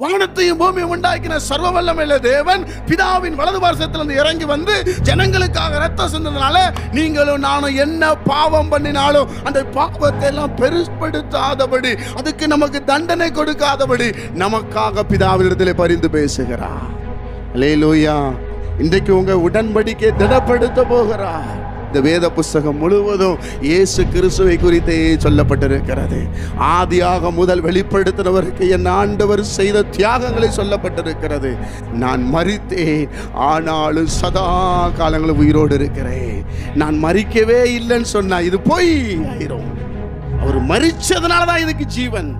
வானத்தையும் பூமியும் உண்டாக்கின சர்வ வல்லமையில தேவன் பிதாவின் வலது பார்சத்திலிருந்து இறங்கி வந்து ஜனங்களுக்காக ரத்தம் சிந்ததுனால நீங்களும் நானும் என்ன பாவம் பண்ணினாலும் அந்த பாவத்தை எல்லாம் பெருசுபடுத்தாதபடி அதுக்கு நமக்கு தண்டனை கொடுக்காதபடி நமக்காக பிதாவினிடத்திலே பரிந்து பேசுகிறார். அல்லேலூயா இன்றைக்கு உங்க உடன்படிக்கை திடப்படுத்த போகிறார். இந்த வேத புஸ்தகம் முழுவதும் இயேசு கிறிஸ்துவை குறித்தே சொல்லப்பட்டிருக்கிறது. ஆதியாக முதல் வெளிப்படுத்தினவருக்கு என் ஆண்டவர் செய்த தியாகங்களை சொல்லப்பட்டிருக்கிறது. நான் மறித்தேன் ஆனாலும் சதா காலங்களும் உயிரோடு இருக்கிறேன். நான் மறிக்கவே இல்லைன்னு சொன்னா இது போய் ஆயிரும். அவர் மறிச்சதுனால தான் இதுக்கு ஜீவன்.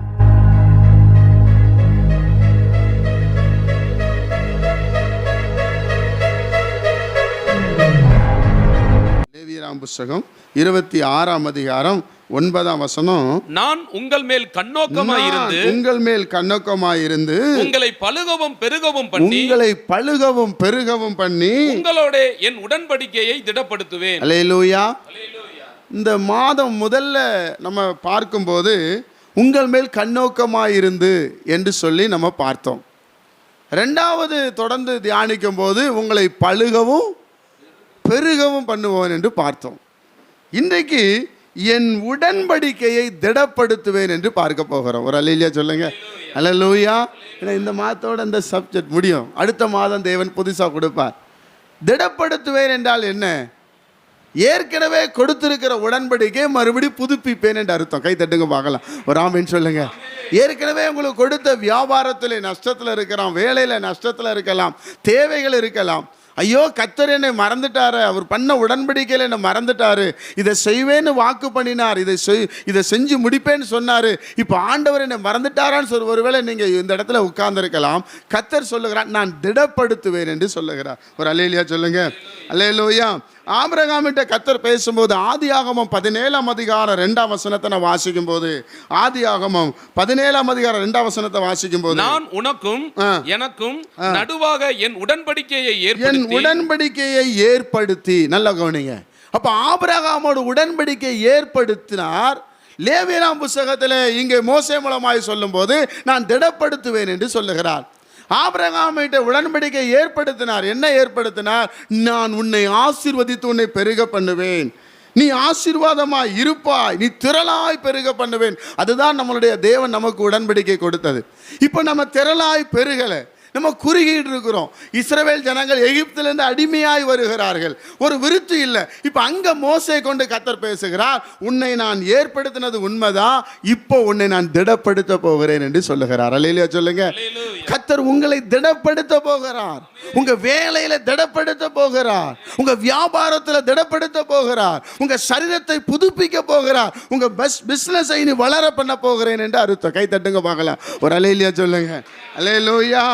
லேவியராம் புஸ்தகம் இருபத்தி ஆறாம் அதிகாரம் ஒன்பதாம் வசனம். நான் உங்கள் மேல் கண்ணோக்கமாய் இருந்து உங்கள் மேல் கண்ணோக்கமாயிருந்து உங்களை பழுகவும் பெருகவும் பண்ணி உங்களை பழுகவும் பெருகவும் பண்ணி உங்களோட என் உடன்படிக்கையை திடப்படுத்துவேன். அல்லேலூயா. இந்த மாதம் முதல்ல நம்ம பார்க்கும்போது உங்கள் மேல் கண்ணோக்கமாயிருந்து என்று சொல்லி நம்ம பார்த்தோம். ரெண்டாவது தொடர்ந்து தியானிக்கும் போது உங்களை பழுகவும் பெருகவும் பண்ணுவோம் என்று பார்த்தோம். இன்றைக்கு என் உடன்படிக்கையை திடப்படுத்துவேன் என்று பார்க்க போகிறோம். ஒரு அலையிலியா சொல்லுங்க. அல்லேலூயா. ஏன்னா இந்த மாதத்தோட இந்த சப்ஜெக்ட் முடியும். அடுத்த மாதம் தேவன் புதுசாக கொடுப்பார். திடப்படுத்துவேன் என்றால் என்ன? ஏற்கனவே கொடுத்திருக்கிற உடன்படிக்கை மறுபடி புதுப்பிப்பேன் என்று அர்த்தம். கை தட்டுங்க பார்க்கலாம். ஒரு ஆமின்னு சொல்லுங்க. ஏற்கனவே உங்களுக்கு கொடுத்த வியாபாரத்தில் நஷ்டத்தில் இருக்கலாம் வேலையில் நஷ்டத்தில் இருக்கலாம் தேவைகள் இருக்கலாம். ஐயோ கத்தர் என்னை மறந்துட்டாரு. அவர் பண்ண உடன்படிக்கையில் என்னை மறந்துட்டாரு. இதை செய்வேன்னு வாக்கு பண்ணினார். இதை செய் இதை செஞ்சு முடிப்பேன்னு சொன்னார். இப்போ ஆண்டவர் என்னை மறந்துட்டாரான்னு சொல்லி ஒருவேளை நீங்கள் இந்த இடத்துல உட்கார்ந்துருக்கலாம். கத்தர் சொல்லுகிறார் நான் திடப்படுத்துவேன் என்று சொல்லுகிறார். ஒரு அலையிலியா சொல்லுங்கள் அலையிலோயா ஆபிரகாமிட்ட கத்தர் பேசும்போது ஆதி ஆகமம் பதினேழாம் அதிகாரம் ரெண்டாம் வசனத்தை நான் வாசிக்கும் போது ஆதி ஆகமம் பதினேழாம் அதிகாரம் ரெண்டாம் வசனத்தை வாசிக்கும் போது நான் உனக்கும். எனக்கும் நடுவாக என் உடன்படிக்கையை என் உடன்படிக்கையை ஏற்படுத்தி நல்ல கவனிங்க. அப்ப ஆபிரகாமோட உடன்படிக்கை ஏற்படுத்தினார். லேவியராம் புஸ்தகத்தில் இங்கே மோசே மூலமாய் சொல்லும்போது நான் திடப்படுத்துவேன் என்று சொல்லுகிறார். ஆபிரகாமிட்ட உடன்படிக்கை ஏற்படுத்தினார். என்ன ஏற்படுத்தினார்? நான் உன்னை ஆசீர்வதித்து உன்னை பெருக பண்ணுவேன். நீ ஆசீர்வாதமாய் இருப்பாய். நீ திரளாய் பெருக பண்ணுவேன். அதுதான் நம்மளுடைய தேவன் நமக்கு உடன்படிக்கை கொடுத்தது. இப்போ நம்ம திரளாய் பெருகலை. நம்ம குறுகிட்டு இருக்கிறோம். இஸ்ரவேல் ஜனங்கள் எகிப்திலிருந்து அடிமையாய் வருகிறார்கள். ஒரு விருத்தி இல்லை. இப்போ அங்க மோசை கொண்டு கத்தர் பேசுகிறார் உன்னை நான் ஏற்படுத்தினது உண்மைதான். இப்போ உன்னை நான் திடப்படுத்த போகிறேன் என்று சொல்லுகிறார். அல்லையா சொல்லுங்க. கத்தர் உங்களை திடப்படுத்த போகிறார். உங்க வேலையில திடப்படுத்த போகிறார். உங்க வியாபாரத்துல திடப்படுத்த போகிறார். உங்க சரீரத்தை புதுப்பிக்க போகிறார். உங்க பஸ் பிசினஸை நீ வளர பண்ண போகிறேன் என்று அர்த்தம். கை தட்டுங்க பார்க்கலாம். ஒரு அலையிலியா சொல்லுங்க. அலையிலோயா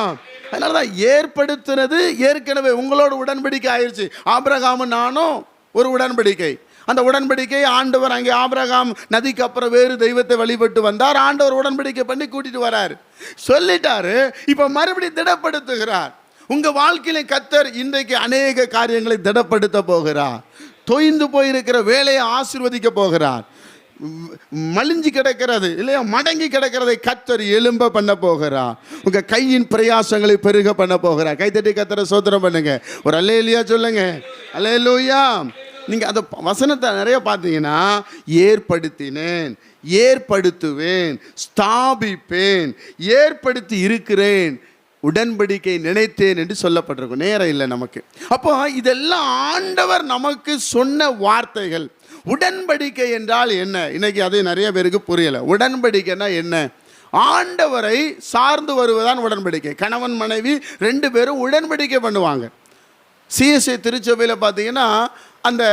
அதனால தான் ஏற்படுத்தினது ஏற்கனவே உங்களோட உடன்படிக்கை ஆயிடுச்சு ஆபிரகாமும் நானும் ஒரு உடன்படிக்கை. அந்த உடன்படிக்கை ஆண்டவர் அங்கே ஆபிரகாம் நதிக்கு அப்புறம் வேறு தெய்வத்தை வழிபட்டு வந்தார். ஆண்டவர் உடன்படிக்கை பண்ணி கூட்டிட்டு வரார். சொல்லிட்டாரு இப்போ மறுபடியும் திடப்படுத்துகிறார். உங்கள் வாழ்க்கையில கத்தர் இன்றைக்கு அநேக காரியங்களை திடப்படுத்த போகிறார். தொய்ந்து போயிருக்கிற வேலையை ஆசிர்வதிக்க போகிறார். மலிஞ்சு கிடக்கிறது இல்லையா? மடங்கி கிடக்கிறதை கத்தர் எலும்ப பண்ண போகிறா. உங்க கையின் பிரயாசங்களை பெருக பண்ண போகிறா. கைத்தட்டி கத்தரை சோதனம் பண்ணுங்க. ஒரு அல்லேலியா சொல்லுங்க. அல்லேலூயா. நீங்க அந்த வசனத்தை நிறைய பார்த்தீங்கன்னா ஏற்படுத்தினேன் ஏற்படுத்துவேன் ஸ்தாபிப்பேன் ஏற்படுத்தி இருக்கிறேன் உடன்படிக்கை நினைத்தேன் என்று சொல்லப்பட்டிருக்கும். நேரம் இல்லை நமக்கு. அப்போ இதெல்லாம் ஆண்டவர் நமக்கு சொன்ன வார்த்தைகள். உடன்படிக்கை என்றால் என்ன? இன்னைக்கு அது நிறைய பேருக்கு புரியலை. உடன்படிக்கைன்னா என்ன? ஆண்டவரை சார்ந்து வருவதான் உடன்படிக்கை. கணவன் மனைவி ரெண்டு பேரும் உடன்படிக்கை பண்ணுவாங்க. சிஎஸ்ஐ திருச்சபையில் பார்த்தீங்கன்னா அந்த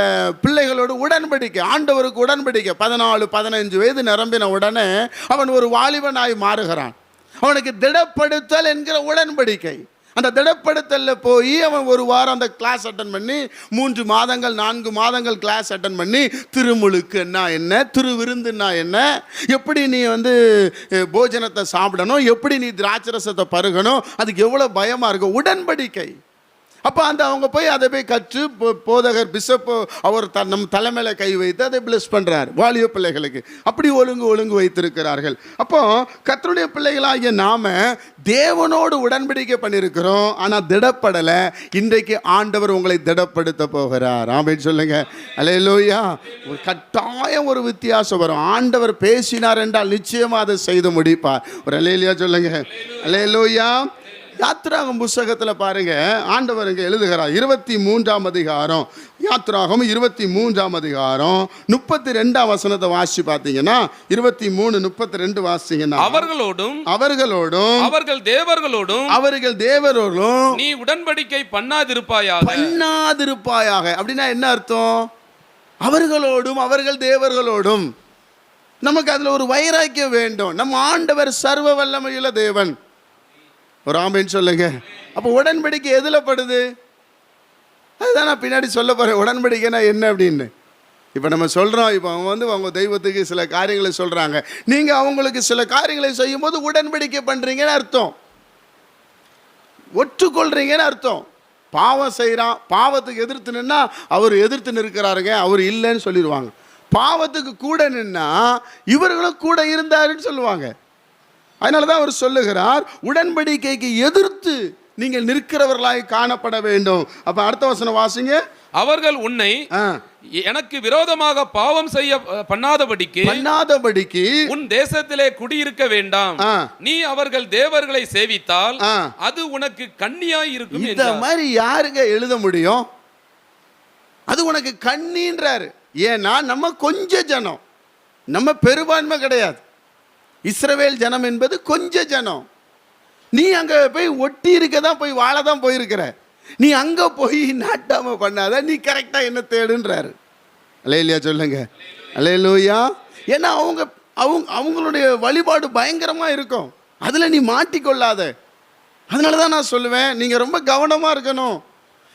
பிள்ளைகளோட உடன்படிக்கை ஆண்டவருக்கு உடன்படிக்கை. பதினாலு பதினஞ்சு வயது நிரம்பின உடனே அவன் ஒரு வாலிபனாய் மாறுகிறான். அவனுக்கு திடப்படுத்தல் என்கிற உடன்படிக்கை. அந்த திடப்படுத்தலில் போய் அவன் ஒரு வாரம் அந்த கிளாஸ் அட்டன் பண்ணி மூன்று மாதங்கள் நான்கு மாதங்கள் கிளாஸ் அட்டன் பண்ணி திருமுழுக்குன்னா என்ன திருவிருந்துன்னா என்ன எப்படி நீ வந்து போஜனத்தை சாப்பிடணும் எப்படி நீ திராட்சரசத்தை பருகணும் அதுக்கு எவ்வளோ பயமாக இருக்கும் உடன்படிக்கை. அப்போ அந்த அவங்க போய் அதை போய் கற்று போ- போதகர் பிஷப்பு அவர் த நம் தலைமையில் கை வைத்து அதை பிளஸ் பண்ணுறார் வாலிய பிள்ளைகளுக்கு. அப்படி ஒழுங்கு ஒழுங்கு வைத்திருக்கிறார்கள். அப்போ கத்தருடைய பிள்ளைகளாகிய நாம் தேவனோடு உடன்படிக்கை பண்ணியிருக்கிறோம் ஆனால் திடப்படலை. இன்றைக்கு ஆண்டவர் உங்களை திடப்படுத்த போகிறார். ஆமின்னு சொல்லுங்க. அலையலோயா ஒரு கட்டாயம் ஒரு வித்தியாசம் வரும். ஆண்டவர் பேசினார் என்றால் நிச்சயமாக அதை செய்து முடிப்பார். ஒரு அலையிலையா சொல்லுங்க. அலையலோயா யாத்ராகம் புஸ்தகத்தில் பாருங்க. ஆண்டவர் இங்கே எழுதுகிறார். இருபத்தி மூன்றாம் அதிகாரம். யாத்ராகம் இருபத்தி மூன்றாம் அதிகாரம். முப்பத்தி ரெண்டாம் வசனத்தை வாசி பார்த்தீங்கன்னா இருபத்தி மூணு முப்பத்தி ரெண்டு வாசிங்கன்னா அவர்களோடும் அவர்களோடும் அவர்கள் தேவர்களோடும் அவர்கள் தேவரோடும் நீ உடன்படிக்கை பண்ணாதிருப்பாயாக. பண்ணாதிருப்பாயாக. அப்படின்னா என்ன அர்த்தம்? அவர்களோடும் அவர்கள் தேவர்களோடும். நமக்கு அதில் ஒரு வைராக்கியம் வேண்டும். நம்ம ஆண்டவர் சர்வ வல்லமையுள்ள தேவன். ஒரு ஆம்பின்னு சொல்லுங்க. அப்போ உடன்படிக்கை எதில் படுது? அதுதான் நான் பின்னாடி சொல்ல போகிறேன் உடன்படிக்கைனா என்ன அப்படின்னு? இப்போ நம்ம சொல்கிறோம் இப்போ அவங்க வந்து அவங்க தெய்வத்துக்கு சில காரியங்களை சொல்கிறாங்க நீங்கள் அவங்களுக்கு சில காரியங்களை செய்யும்போது உடன்படிக்கை பண்ணுறீங்கன்னு அர்த்தம். ஒற்றுக்கொள்கிறீங்கன்னு அர்த்தம். பாவம் செய்கிறான் பாவத்துக்கு எதிர்த்து நின்னா அவர் எதிர்த்து நிற்கிறாருங்க. அவர் இல்லைன்னு சொல்லிடுவாங்க. பாவத்துக்கு கூட நின்னா இவர்களும் கூட இருந்தாருன்னு சொல்லுவாங்க. அதனால தான் அவர் சொல்லுகிறார் உடன்படிக்கைக்கு எதிர்த்து நீங்கள் நிற்கிறவர்களாய் காணப்பட வேண்டும். அப்போ அடுத்த வசனம் வாசிங்க. அவர்கள் உன்னை எனக்கு விரோதமாக பாவம் செய்ய பண்ணாதபடிக்கு பண்ணாதபடிக்கு உன் தேசத்திலே குடியிருக்க வேண்டாம். நீ அவர்கள் தேவர்களை சேவித்தால். அது உனக்கு கண்ணியாய் இருக்கும் இந்த. மாதிரி யாருங்க எழுத முடியும்? அது உனக்கு கண்ணின்றாரு. ஏன்னா நம்ம கொஞ்ச ஜனம். நம்ம பெரும்பான்மை கிடையாது. இஸ்ரவேல் ஜனம் என்பது கொஞ்ச ஜனம். நீ அங்கே போய் ஒட்டி இருக்க தான் போய் வாழ தான் போயிருக்கிற. நீ அங்கே போய் நாட்டாம பண்ணாத நீ கரெக்டாக என்ன தேடுன்றாரு. அலையிலையா சொல்லுங்க. அலையிலோயா ஏன்னா அவங்க அவங்க அவங்களுடைய வழிபாடு பயங்கரமாக இருக்கும். அதில் நீ மாட்டிக்கொள்ளாத. அதனால தான் நான் சொல்லுவேன் நீங்கள் ரொம்ப கவனமாக இருக்கணும்.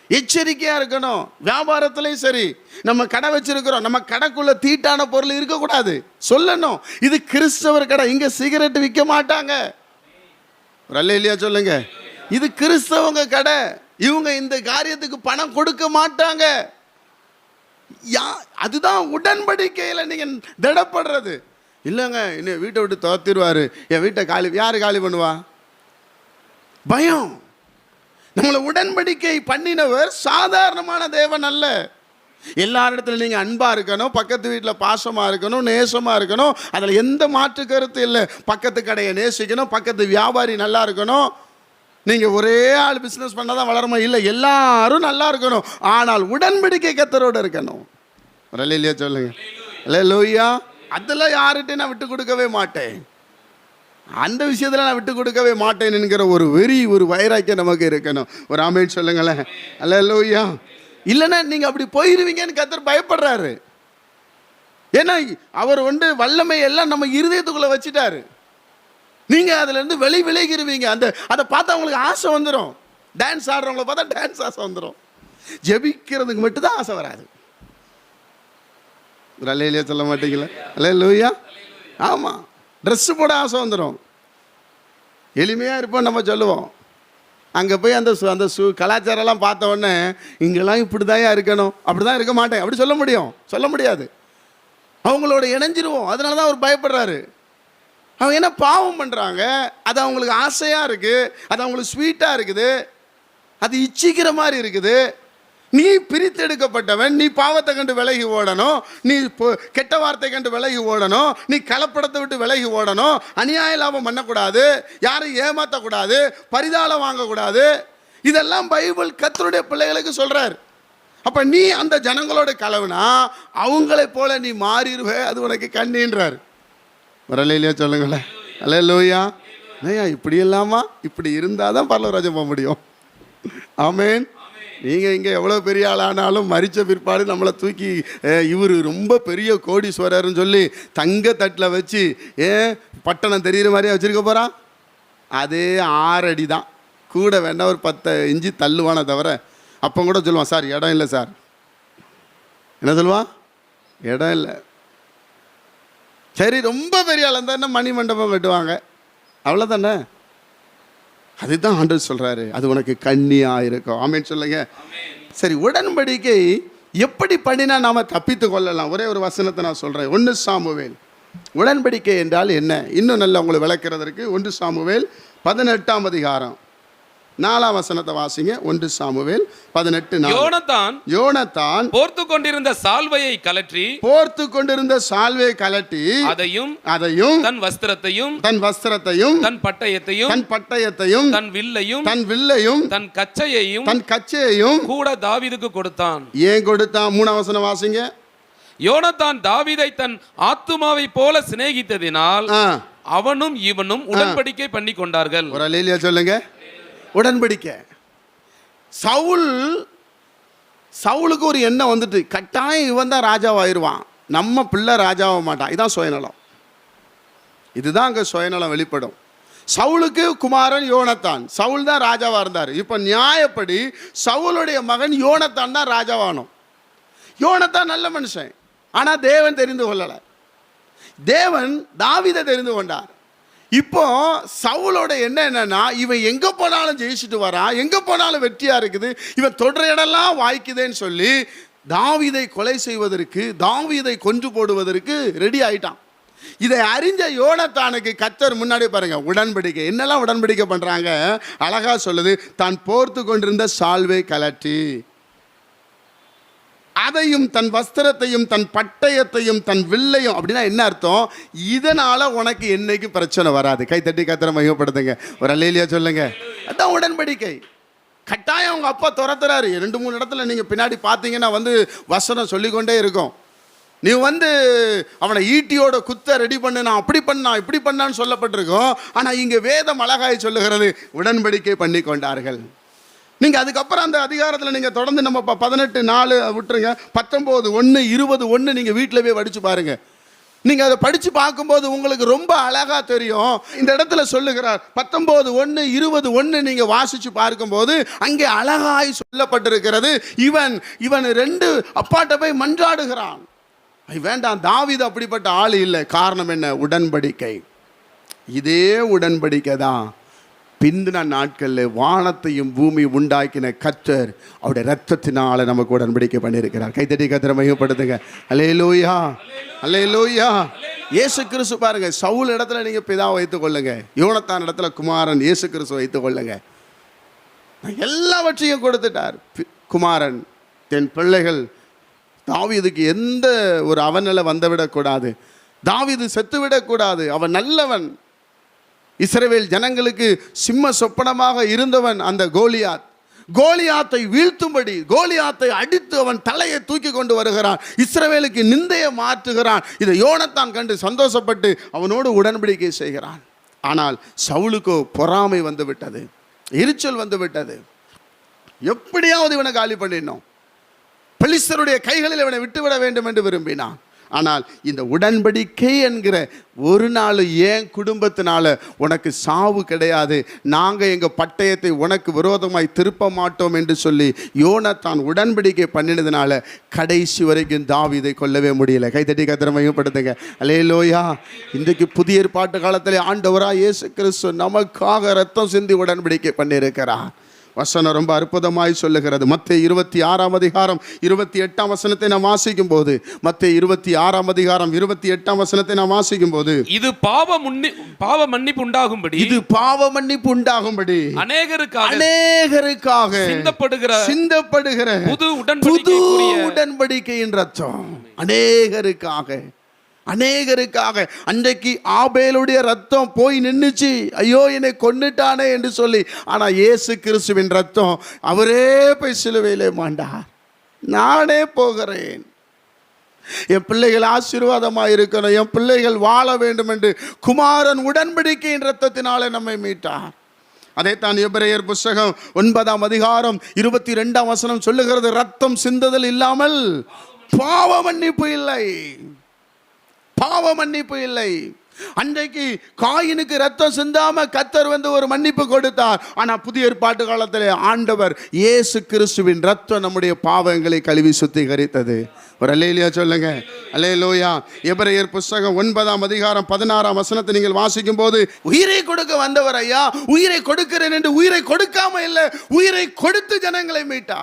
எச்சரிக்கையாக இருக்கணும். வியாபாரத்துலேயும் சரி. நம்ம கடை வச்சிருக்கிறோம். நம்ம கடைக்குள்ள தீட்டான பொருள் இருக்கக்கூடாது. சொல்லணும். இது கிறிஸ்தவர் கடை. இங்கே சிகரெட் விற்க மாட்டாங்க. ஒரு அல்ல இல்லையா சொல்லுங்க. இது கிறிஸ்தவங்க கடை. இவங்க இந்த காரியத்துக்கு பணம் கொடுக்க மாட்டாங்க. யா அதுதான் உடன்படிக்கையில் நீங்கள் திடப்படுறது. இல்லைங்க இன்னும் வீட்டை விட்டு துரத்திடுவார். என் வீட்டை காலி யார் காலி பண்ணுவா? பயம். நம்மளை உடன்படிக்கை பண்ணினவர் சாதாரணமான தேவன் அல்ல. எல்லாரிடத்துல நீங்கள் அன்பாக இருக்கணும் பக்கத்து வீட்டில் பாசமாக இருக்கணும் நேசமாக இருக்கணும். அதில் எந்த மாற்று கருத்து இல்லை. பக்கத்து கடையை நேசிக்கணும் பக்கத்து வியாபாரி நல்லா இருக்கணும். நீங்கள் ஒரே ஆள் பிஸ்னஸ் பண்ணால் தான் வளருமா இல்லை எல்லாரும் நல்லா இருக்கணும். ஆனால் உடன்படிக்கை கத்தரோடு இருக்கணும். வரல இல்லையா சொல்லுங்க. இல்லை லோய்யா அதெல்லாம் யார்கிட்டையும் நான் விட்டு கொடுக்கவே மாட்டேன். அந்த விஷயத்தில் நான் விட்டு கொடுக்கவே மாட்டேன் என்கிற ஒரு வெறி ஒரு வைராக்கியம் நமக்கு இருக்கணும். ஒரு ஆமேன்னு சொல்லுங்களேன். அல்ல லோய்யா இல்லைன்னா நீங்கள் அப்படி போயிருவீங்கன்னு கத்தர் பயப்படுறாரு. ஏன்னா அவர் வந்து வல்லமை எல்லாம் நம்ம இருதயத்துக்குள்ளே வச்சுட்டாரு. நீங்கள் அதுலேருந்து வெளி விலகிருவீங்க. அந்த அதை பார்த்தா அவங்களுக்கு ஆசை வந்துடும் டான்ஸ் ஆடுறவங்கள பார்த்தா டான்ஸ் ஆசை வந்துடும் ஜெபிக்கிறதுக்கு மட்டும்தான் ஆசை வராது. ஒரு அல்லையிலேயே சொல்ல மாட்டீங்களா? அல்ல லூயா ஆமாம் ட்ரெஸ்ஸு போட ஆசை வந்துடும் எளிமையாக இருப்போம் நம்ம சொல்லுவோம். அங்கே போய் அந்த சு- அந்த சு கலாச்சாரம்லாம் பார்த்த உடனே இங்கெல்லாம் இப்படி தான் இருக்கணும். அப்படி தான் இருக்க மாட்டேன். அப்படி சொல்ல முடியும். சொல்ல முடியாது. அவங்களோட இணைஞ்சிருவோம். அதனால தான் அவர் பயப்படுறாரு. அவங்க என்ன பாவம் பண்ணுறாங்க அது அவங்களுக்கு ஆசையாக இருக்குது அது அவங்களுக்கு ஸ்வீட்டாக இருக்குது. அது இச்சிக்கிற மாதிரி இருக்குது. நீ பிரித்தெடுக்கப்பட்டவன் நீ பாவத்தை கண்டு விலகி ஓடணும் நீ கெட்ட வார்த்தை கண்டு விலகி ஓடணும் நீ கலப்படத்தை விட்டு விலகி ஓடணும் அநியாய லாபம் பண்ணக்கூடாது யாரையும் ஏமாற்றக்கூடாது பரிதாளம் வாங்கக்கூடாது. இதெல்லாம் பைபிள் கத்தருடைய பிள்ளைகளுக்கு சொல்கிறார் அப்போ நீ அந்த ஜனங்களோட கலவுனா அவங்களைப் போல நீ மாறிடுவே அது உனக்கு கண்ணின்றார். வரலையிலையா சொல்லுங்களேன்? அல்ல லோயா ஐயா இப்படி இல்லாமா இப்படி இருந்தால் தான் பரலராஜம் போக முடியும். ஆமேன். நீங்கள் இங்கே எவ்வளோ பெரிய ஆளானாலும் மறித்த பிற்பாடு நம்மளை தூக்கி இவர் ரொம்ப பெரிய கோடீஸ்வரர்னு சொல்லி தங்க தட்டில் வச்சு ஏன் பட்டணம் தெரிகிற மாதிரியே வச்சுருக்க போகிறான் அதே ஆறடி தான். கூட வேண்டாம் ஒரு பத்து இஞ்சி தள்ளுவானே தவிர அப்போ கூட சொல்லுவான் சார் இடம் இல்லை சார். என்ன சொல்லுவான் இடம் இல்லை. சரி ரொம்ப பெரிய ஆளாக இருந்தா மணி மண்டபம் கட்டுவாங்க அவ்வளோதானே அதுதான் ஆண்டவர் சொல்கிறாரு அது உனக்கு கண்ணியாக இருக்கும். ஆமேன்னு சொல்லுங்க. சரி உடன்படிக்கை எப்படி பண்ணினா நாம் தப்பித்து கொள்ளலாம்? ஒரே ஒரு வசனத்தை நான் சொல்கிறேன் ஒன்று சாமுவேல். உடன்படிக்கை என்றால் என்ன? இன்னும் நல்லா உங்களை விளக்குறதற்கு ஒன்று சாமுவேல் பதினெட்டாம் அதிகாரம். நாலாம் வசனத்தை வாசிங்க. ஒன்று சாமுவேல் பதினெட்டு. யோனத்தான் யோனத்தான் போர்த்து கொண்டிருந்த சால்வையை கலற்றி போர்த்து கொண்டிருந்த சால்வை கலட்டி அதையும் அதையும் தன் வஸ்திரத்தையும் தன் வஸ்திரத்தையும் தன் பட்டயத்தையும் தன் பட்டயத்தையும் தன் வில்லையும் தன் வில்லையும் தன் கச்சையையும் தன் கச்சையையும் கூட தாவீதுக்கு கொடுத்தான். ஏன் கொடுத்தான்? மூணாம் வசனம் வாசிங்க. யோனத்தான் தாவீதை தன் ஆத்துமாவை போல சிநேகித்ததினால் அவனும் இவனும் உடன்படிக்கை பண்ணி கொண்டார்கள் ஒரு சொல்லுங்க. உடன்படிக்கை. சவுல் சவுலுக்கு ஒரு எண்ணம் வந்துட்டு கட்டாயம் இவன் தான் ராஜாவாயிருவான். நம்ம பிள்ளை ராஜாவாக மாட்டான். இதான் சுயநலம். இதுதான் அங்கே சுயநலம் வெளிப்படும். சவுலுக்கு குமாரன் யோனத்தான். சவுல் தான் ராஜாவாக இருந்தார். இப்போ நியாயப்படி சவுலுடைய மகன் யோனத்தான் தான் ராஜாவானோம். யோனத்தான் நல்ல மனுஷன். ஆனால் தேவன் தெரிந்து கொள்ளலை. தேவன் தாவிதை தெரிந்து கொண்டார். இப்போ சவுலோட என்ன என்னன்னா இவன் எங்கே போனாலும் ஜெயிச்சுட்டு வரான் எங்கே போனாலும் வெற்றியாக இருக்குது இவன் தொடர் இடம்லாம் வாய்க்குதேன்னு சொல்லி தாவிதை கொலை செய்வதற்கு தாவிதை கொன்று போடுவதற்கு ரெடி ஆயிட்டான். இதை அறிஞ்ச யோனத்தானுக்கு கத்தர் முன்னாடி பாருங்க உடன்படிக்கை. என்னெல்லாம் உடன்படிக்கை பண்ணுறாங்க அழகாக சொல்லுது தான் போர்த்து கொண்டிருந்த சால்வை கலட்டி. அதையும் தன் வஸ்திரத்தையும் தன் பட்டயத்தையும் தன் வில்லையும் அப்படின்னா என்ன அர்த்தம்? இதனால உனக்கு என்னைக்கு பிரச்சனை வராது. கை தட்டி கத்திர மையப்படுத்துங்க. ஒரு அல்லையிலியா சொல்லுங்க. அதான் உடன்படிக்கை. கட்டாயம் அவங்க அப்பா துரத்துறாரு. ரெண்டு மூணு இடத்துல நீங்க பின்னாடி பார்த்தீங்கன்னா வந்து வசனம் சொல்லிக்கொண்டே இருக்கும். நீ வந்து அவனை ஈட்டியோட குத்த ரெடி பண்ணு. நான் அப்படி பண்ணான் இப்படி பண்ணான்னு சொல்லப்பட்டிருக்கோம். ஆனால் இங்கே வேதம் அழகாய் சொல்லுகிறது உடன்படிக்கை பண்ணி கொண்டார்கள் நீங்கள் அதுக்கப்புறம் அந்த அதிகாரத்தில் நீங்கள் தொடர்ந்து நம்ம இப்போ பதினெட்டு நாலு விட்டுருங்க. பத்தொம்போது ஒன்று இருபது ஒன்று நீங்கள் வீட்டில் போய் படித்து பாருங்கள் நீங்கள் அதை படித்து பார்க்கும்போது உங்களுக்கு ரொம்ப அழகாக தெரியும். இந்த இடத்துல சொல்லுகிறார் பத்தொம்போது ஒன்று இருபது ஒன்று நீங்கள் வாசித்து பார்க்கும்போது அங்கே அழகாய் சொல்லப்பட்டிருக்கிறது. இவன் இவன் ரெண்டு அப்பாட்ட போய் மன்றாடுகிறான். வேண்டாம் தாவிது அப்படிப்பட்ட ஆள் இல்லை. காரணம் என்ன? உடன்படிக்கை. இதே உடன்படிக்கை தான் பிந்தின நாட்களில் வானத்தையும் பூமி உண்டாக்கின கத்தர் அவருடைய ரத்தத்தினால நமக்கு உடன்படிக்கை பண்ணியிருக்கிறார். கைத்தட்டி கத்திர மையப்படுத்துங்க அலே லூயா அலே லூயா இயேசு கிறிஸ்து பாருங்க சவுல் இடத்துல நீங்க பிதா வைத்துக் கொள்ளுங்க. யோனத்தான் இடத்துல குமாரன் இயேசு கிறிஸ்து வைத்துக் கொள்ளுங்க. எல்லாவற்றையும் கொடுத்துட்டார். பி- குமாரன் என் பிள்ளைகள் தாவிதுக்கு எந்த ஒரு அவநிலை வந்துவிடக்கூடாது. தாவிது செத்துவிடக்கூடாது. அவன் நல்லவன். இஸ்ரவேல் ஜனங்களுக்கு சிம்ம சொப்பனமாக இருந்தவன் அந்த கோலியாத். கோலியாத்தை வீழ்த்தும்படி கோலியாத்தை அடித்து அவன் தலையை தூக்கி கொண்டு வருகிறான். இஸ்ரவேலுக்கு நிந்தையை மாற்றுகிறான். இதை யோனத்தான் கண்டு சந்தோஷப்பட்டு அவனோடு உடன்படிக்கை செய்கிறான். ஆனால் சவுளுக்கோ பொறாமை வந்து விட்டது எரிச்சல் வந்து விட்டது எப்படியாவது இவனை காலி பண்ணிடணும். பெலிஸ்தருடைய கைகளில் இவனை விட்டுவிட வேண்டும் என்று விரும்பினான். ஆனால் இந்த உடன்படிக்கை என்கிற ஒரு நாள் ஏன் குடும்பத்தினால உனக்கு சாவு கிடையாது? நாங்கள் எங்கள் பட்டயத்தை உனக்கு விரோதமாய் திருப்ப மாட்டோம் என்று சொல்லி யோனத்தான் உடன்படிக்கை பண்ணினதுனால கடைசி வரைக்கும் தாவிதை கொல்லவே முடியல. கைத்தட்டி கத்திர மையப்படுத்துங்க அலே லோயா இன்றைக்கு புதிய ஏற்பாட்டு காலத்தில் ஆண்டவராக இயேசு கிறிஸ்து நமக்காக ரத்தம் சிந்தி உடன்படிக்கை பண்ணியிருக்கிறார். வசனம் ரொம்ப அற்புதமாய் சொல்லுகிறது. மத்திய இருபத்தி ஆறாம் அதிகாரம் இருபத்தி எட்டாம் வசனத்தை நாம் வாசிக்கும் போது மத்திய இருபத்தி ஆறாம் அதிகாரம் இருபத்தி எட்டாம் வசனத்தை நாம் வாசிக்கும் போது இது பாவ முன்னி பாவ மன்னிப்பு உண்டாகும்படி இது பாவ மன்னிப்பு உண்டாகும்படி அநேகருக்காக அநேகருக்காக சிந்தப்படுகிற சிந்தப்படுகிற புது புது உடன்படிக்கைக்குரிய உடன்படிக்கையின் ரத்தம் அநேகருக்காக. அநேகருக்காக. அன்றைக்கு ஆபேலுடைய ரத்தம் போய் நின்றுச்சு ஐயோ என்னை கொன்னுட்டானே என்று சொல்லி. ஆனால் இயேசு கிறிஸ்துவின் ரத்தம் அவரே போய் சிலுவையிலே மாண்டார் நானே போகிறேன். என் பிள்ளைகள் ஆசீர்வாதமாக இருக்கணும். என் பிள்ளைகள் வாழ வேண்டும் என்று குமாரன் உடன்படிக்கையின் ரத்தத்தினாலே நம்மை மீட்டார் அதைத்தான் எபிரேயர் புஸ்தகம் ஒன்பதாம் அதிகாரம் இருபத்தி ரெண்டாம் வசனம் சொல்லுகிறது. ரத்தம் சிந்துதல் இல்லாமல் பாவ மன்னிப்பு இல்லை. பாவ மன்னிப்பு இல்லை. அன்றைக்கு காயினுக்கு ரத்தம் சிந்தாம கத்தர் வந்து ஒரு மன்னிப்பு கொடுத்தார். ஆனா புதிய ஏற்பாட்டு காலத்தில் ஆண்டவர் இயேசு கிறிஸ்துவின் ரத்தம் நம்முடைய பாவங்களை கழுவி சுத்திகரித்தது. ஒரு அல்லையிலையா சொல்லுங்க. அல்லையிலோயா எபிரேயர் புஸ்தகம் ஒன்பதாம் அதிகாரம் பதினாறாம் வசனத்தை நீங்கள் வாசிக்கும் போது உயிரை கொடுக்க வந்தவர் ஐயா உயிரை கொடுக்கிறேன் என்று உயிரை கொடுக்காம இல்லை உயிரை கொடுத்து ஜனங்களை மீட்டா.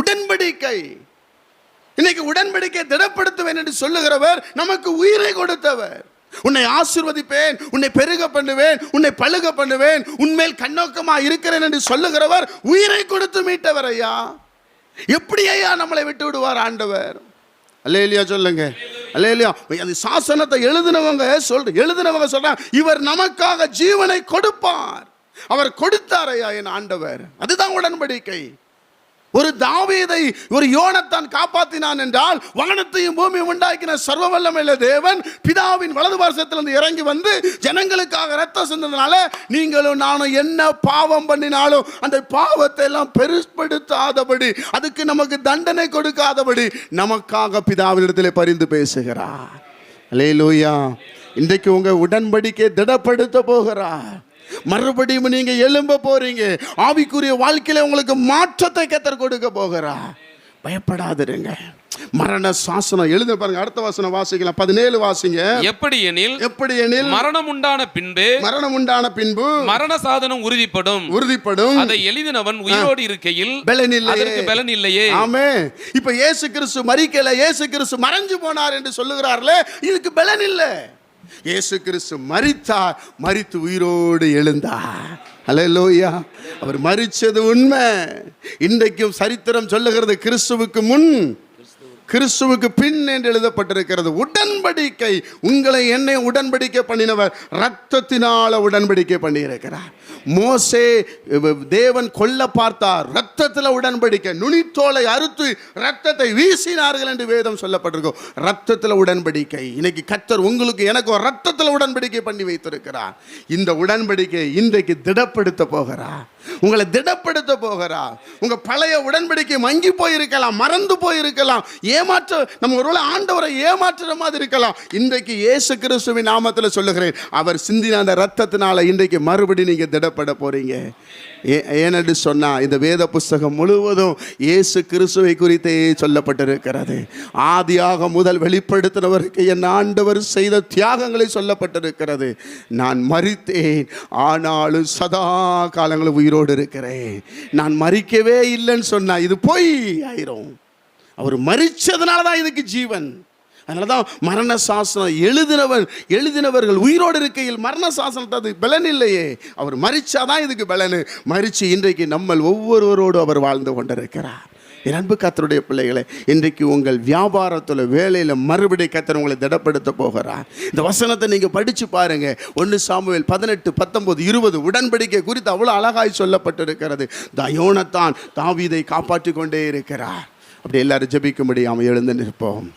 உடன்படிக்கை. இன்னைக்கு உடன்படிக்கை திடப்படுத்துவேன் என்று சொல்லுகிறவர் நமக்கு உயிரை கொடுத்தவர். உன்னை ஆசிர்வதிப்பேன் உன்னை பெருக பண்ணுவேன் உன்னை பழுக பண்ணுவேன் உன்மேல் கண்ணோக்கமா இருக்கிறேன் என்று சொல்லுகிறவர் உயிரை கொடுத்து மீட்டவர் ஐயா. எப்படி ஐயா நம்மளை விட்டு விடுவார் ஆண்டவர்? அல்லேலியா சொல்லுங்க. அல்லேலியா. அந்த சாசனத்தை எழுதினவங்க சொல் எழுதினவங்க சொல்றாங்க இவர் நமக்காக ஜீவனை கொடுப்பார். அவர் கொடுத்தார் ஐயா என் ஆண்டவர். அதுதான் உடன்படிக்கை. ஒரு தாவீதை ஒரு யோனத்தான் காப்பாத்தினான் என்றால் வானத்தையும் பூமியும் உண்டாக்கின சர்வ வல்லமையுள்ள தேவன் பிதாவின் வலது வருஷத்திலிருந்து இறங்கி வந்து ஜனங்களுக்காக ரத்தம் செஞ்சதுனால நீங்களும் நானும் என்ன பாவம் பண்ணினாலும் அந்த பாவத்தை எல்லாம் பெருசுப்படுத்தாதபடி அதுக்கு நமக்கு தண்டனை கொடுக்காதபடி நமக்காக பிதாவினிடத்தில் பரிந்து பேசுகிறார். அலேலூயா இன்றைக்கு உங்க உடன்படிக்கை திடப்படுத்த போகிறார். மறுபடியும் நீங்க எழும்ப போறீங்க. ஆவிக்குரிய வாழ்க்கையில உங்களுக்கு மாற்றத்தை கத்தர் கொடுக்க போகிறா. பயப்படாதிருங்க. மரண சாசனம் எழுத பாருங்க அடுத்த வசனம் வாசிக்கலாம். பதினேழு வாசிங்க. எப்படி எனில்? எப்படி எனில்? மரணம் உண்டான பின்பு மரணம் உண்டான பின்பு மரண சாதனம் உறுதிப்படும். உறுதிப்படும். அதை எழுதினவன் உயிரோடு இருக்கையில் பலனில்லையே அதற்கு பலன் இல்லையே. ஆமே. இப்ப இயேசு கிறிஸ்து மறிக்கல இயேசு கிறிஸ்து மறைஞ்சு போனார் என்று சொல்லுகிறார்களே இதுக்கு பலன் இல்லை. இயேசு கிறிஸ்து மறித்தார் மரித்து உயிரோடு எழுந்தார். அலையலோயா அவர் மரிச்சது உண்மை. இன்றைக்கும் சரித்திரம் சொல்லுகிறது கிறிஸ்துவுக்கு முன். கிறிஸ்துவுக்கு பின் என்று எழுதப்பட்டிருக்கிறது. உடன்படிக்கை. உங்களை என்னை உடன்படிக்கை பண்ணினவர் ரத்தத்தினால உடன்படிக்கை பண்ணியிருக்கிறார். மோசே தேவன் கொல்ல பார்த்தார். ரத்தத்தில் உடன்படிக்கை. நுனித்தோலை அறுத்து ரத்தத்தை வீசினார்கள் என்று வேதம் சொல்லப்பட்டிருக்கும். ரத்தத்தில் உடன்படிக்கை. இன்னைக்கு கத்தர் உங்களுக்கு எனக்கும் ரத்தத்தில் உடன்படிக்கை பண்ணி வைத்திருக்கிறார். இந்த உடன்படிக்கை இன்றைக்கு திடப்படுத்த போகிறார். உங்களை திடப்படுத்த போகிறார். உங்க பழைய உடன்படிக்கை மங்கி போயிருக்கலாம் மறந்து போயிருக்கலாம். ஏமாற்ற நம்ம ஒருவேளை ஆண்டவரை ஏமாற்றுற மாதிரி இருக்கலாம். இன்றைக்கு இயேசு கிறிஸ்துவின் நாமத்தில் சொல்லுகிறேன் அவர் சிந்தின அந்த ரத்தத்தினால இன்றைக்கு மறுபடி நீங்க திடப்பட போறீங்க. ஏ- ஏனென்று சொன்னால் இந்த வேத புஸ்தகம் முழுவதும் இயேசு கிறிஸ்துவை குறித்தே சொல்லப்பட்டிருக்கிறது. ஆதியாக முதல் வெளிப்படுத்தினவருக்கு என் ஆண்டவர் செய்த தியாகங்களை சொல்லப்பட்டிருக்கிறது. நான் மறித்தேன் ஆனாலும் சதா காலங்களும் உயிரோடு இருக்கிறேன். நான் மறிக்கவே இல்லைன்னு சொன்னால் இது பொய் ஆயிரும். அவர் மறிச்சதுனால தான் இதுக்கு ஜீவன். அதனால தான் மரண சாசனம் எழுதினவர் எழுதினவர்கள் உயிரோடு இருக்கையில் மரண சாசனத்தை அது பலன் இல்லையே. அவர் மறிச்சாதான் இதுக்கு பலனு. மறிச்சு இன்றைக்கு நம்ம ஒவ்வொருவரோடு அவர் வாழ்ந்து கொண்டிருக்கிறார். என் அன்பு கத்தருடைய பிள்ளைகளை இன்றைக்கு உங்கள் வியாபாரத்தில் வேலையில் மறுபடி கத்தர் உங்களை திடப்படுத்த போகிறார். இந்த வசனத்தை நீங்கள் படித்து பாருங்கள் ஒன்று சாமுவேல் பதினெட்டு பத்தொம்போது இருபது உடன்படிக்கை குறித்து அவ்வளோ அழகாய் சொல்லப்பட்டிருக்கிறது. தயோனத்தான் தாவீதை காப்பாற்றி கொண்டே இருக்கிறார். அப்படி எல்லாரும் ஜபிக்கும்படி அவன் எழுந்து நிற்போம்.